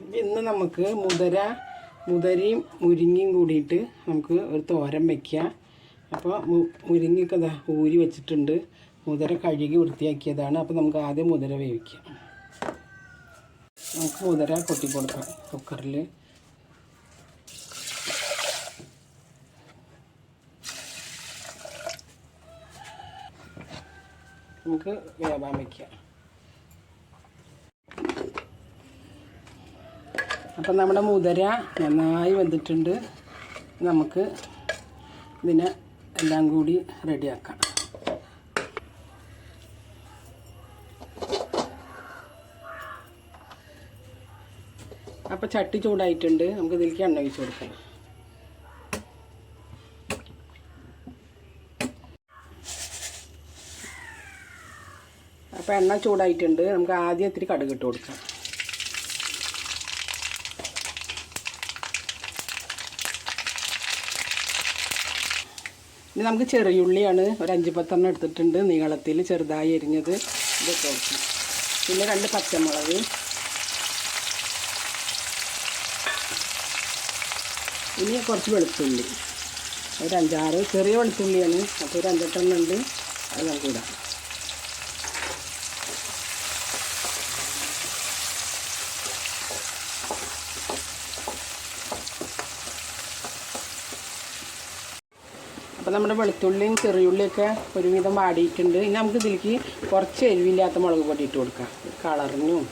ഇന്ന് നമുക്ക് മുതര മുതരയും മുരിങ്ങയും കൂടിയിട്ട് നമുക്ക് ഒരു തോരൻ വയ്ക്കാം അപ്പോൾ മുരിങ്ങയൊക്കെ ദാ ഊരി വെച്ചിട്ടുണ്ട്. മുതര കഴുകി വൃത്തിയാക്കിയതാണ്. അപ്പോൾ നമുക്ക് ആദ്യം മുതര വേവിക്കാം. നമുക്ക് മുതര കൊട്ടി കൊടുക്കാം കുക്കറിൽ നമുക്ക് വേവാൻ വയ്ക്കാം അപ്പം നമ്മുടെ മുതിര നന്നായി വെന്തിട്ടുണ്ട്. നമുക്ക് ഇതിനെ എല്ലാം കൂടി റെഡിയാക്കാം. അപ്പോൾ ചട്ടി ചൂടായിട്ടുണ്ട്. നമുക്ക് ഇതിലേക്ക് എണ്ണ ഒഴിച്ച് കൊടുക്കാം. അപ്പോൾ എണ്ണ ചൂടായിട്ടുണ്ട്. നമുക്ക് ആദ്യം ഇത്തിരി കടുക് ഇട്ട് കൊടുക്കാം. ഇനി നമുക്ക് ചെറിയുള്ളിയാണ് ഒരു അഞ്ച് പത്തെണ്ണം എടുത്തിട്ടുണ്ട് നീളത്തിൽ ചെറുതായി എരിഞ്ഞത്. ഇത് പിന്നെ രണ്ട് പച്ചമുളക്. ഇനി കുറച്ച് വെളുത്തുള്ളി. ഒരു അഞ്ചാറ് ചെറിയ വെളുത്തുള്ളിയാണ്. അപ്പോൾ ഒരു അഞ്ചെട്ടെണ്ണം ഉണ്ട്. അത് നമുക്ക് ഇടാം. അപ്പോൾ നമ്മുടെ വെളുത്തുള്ളിയും ചെറിയുള്ളിയൊക്കെ ഒരുവിധം വാടിയിട്ടുണ്ട്. ഇനി നമുക്ക് ഇതിലേക്ക് കുറച്ച് എരിവില്ലാത്ത മുളക് പൊടി ഇട്ട് കൊടുക്കാം. കളറിനും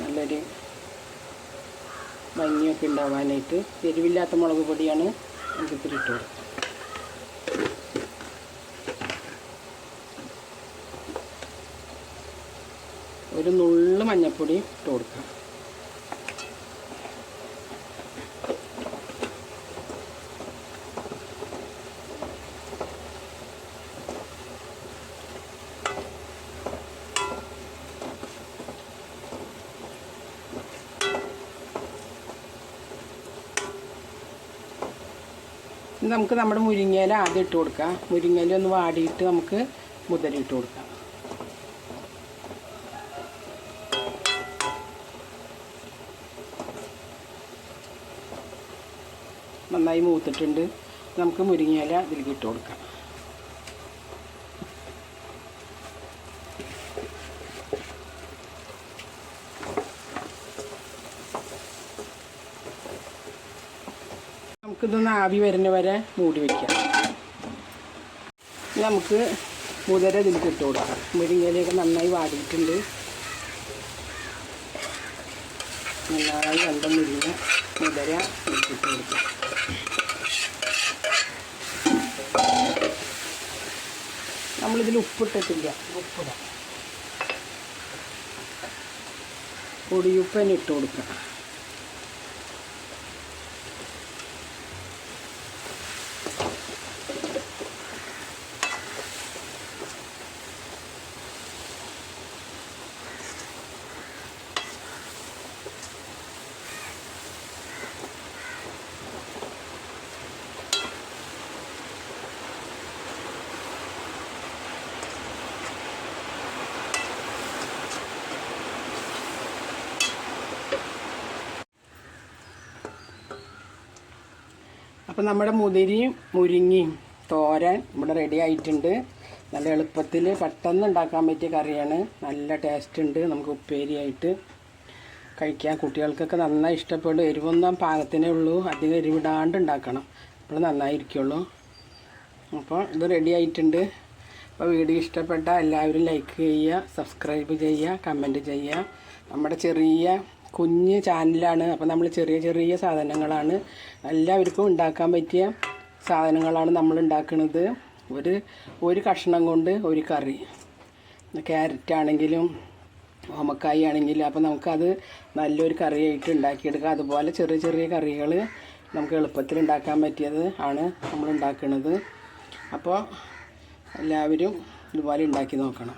നല്ലൊരു ഭംഗിയൊക്കെ ഉണ്ടാവാനായിട്ട് എരിവില്ലാത്ത മുളക് പൊടിയാണ് നമുക്ക് ഇത്തിരി ഇട്ട് കൊടുക്കുക ഒരു നുള്ളു മഞ്ഞൾപ്പൊടി ഇട്ട് കൊടുക്കാം. നമുക്ക് നമ്മുടെ മുരിങ്ങയില ആദ്യം ഇട്ട് കൊടുക്കാം. മുരിങ്ങയില ഒന്ന് വാടിയിട്ട് നമുക്ക് മുതലിട്ട് കൊടുക്കാം. നന്നായി മൂത്തിട്ടുണ്ട്. നമുക്ക് മുരിങ്ങയില ഇതിലേക്ക് ഇട്ട് കൊടുക്കാം. നമുക്കിതൊന്ന് ആവി വരുന്ന വരെ മൂടി വയ്ക്കാം നമുക്ക് മുതര ഇതിൽ ഇട്ട് കൊടുക്കാം. മുരിങ്ങയിലൊക്കെ നന്നായി വാടിയിട്ടുണ്ട്. നന്നായി വെള്ളം മുരിങ്ങ മുതര ഇട്ട് കൊടുക്കാം. നമ്മളിതിൽ ഉപ്പിട്ടിട്ടില്ല. ഉപ്പിടാം. പൊടിയുപ്പ് തന്നെ ഇട്ട് കൊടുക്കാം. അപ്പം നമ്മുടെ മുതിരിയും മുരിങ്ങയും തോരൻ ഇവിടെ റെഡി ആയിട്ടുണ്ട്. നല്ല എളുപ്പത്തിൽ പെട്ടെന്ന് ഉണ്ടാക്കാൻ പറ്റിയ കറിയാണ്. നല്ല ടേസ്റ്റ് ഉണ്ട് നമുക്ക് ഉപ്പേരിയായിട്ട്. കഴിക്കാൻ കുട്ടികൾക്കൊക്കെ നന്നായി ഇഷ്ടപ്പെടും. എരിവൊന്നും പാകത്തിനേ ഉള്ളൂ. അധികം എരിവിടാണ്ട് ഉണ്ടാക്കണം. അപ്പോൾ നന്നായിരിക്കുള്ളൂ. അപ്പോൾ ഇത് റെഡി ആയിട്ടുണ്ട്. അപ്പോൾ വീഡിയോ ഇഷ്ടപ്പെട്ട എല്ലാവരും ലൈക്ക് ചെയ്യുക സബ്സ്ക്രൈബ് ചെയ്യുക കമന്റ് ചെയ്യുക. നമ്മുടെ ചെറിയ കുഞ്ഞ് ചാനലാണ്. അപ്പോൾ നമ്മൾ ചെറിയ ചെറിയ സാധനങ്ങളാണ്. എല്ലാവർക്കും ഉണ്ടാക്കാൻ പറ്റിയ സാധനങ്ങളാണ് നമ്മൾ ഉണ്ടാക്കുന്നത്. ഒരു ഒരു കഷ്ണം കൊണ്ട് ഒരു കറി. ക്യാരറ്റ് ആണെങ്കിലും ഓമക്കായി ആണെങ്കിലും അപ്പോൾ നമുക്കത് നല്ലൊരു കറിയായിട്ട് ഉണ്ടാക്കിയെടുക്കാം. അതുപോലെ ചെറിയ ചെറിയ കറികൾ നമുക്ക് എളുപ്പത്തിൽ ഉണ്ടാക്കാൻ പറ്റിയത് ആണ് നമ്മൾ ഉണ്ടാക്കുന്നത്. അപ്പോൾ എല്ലാവരും ഇതുപോലെ ഉണ്ടാക്കി നോക്കണം.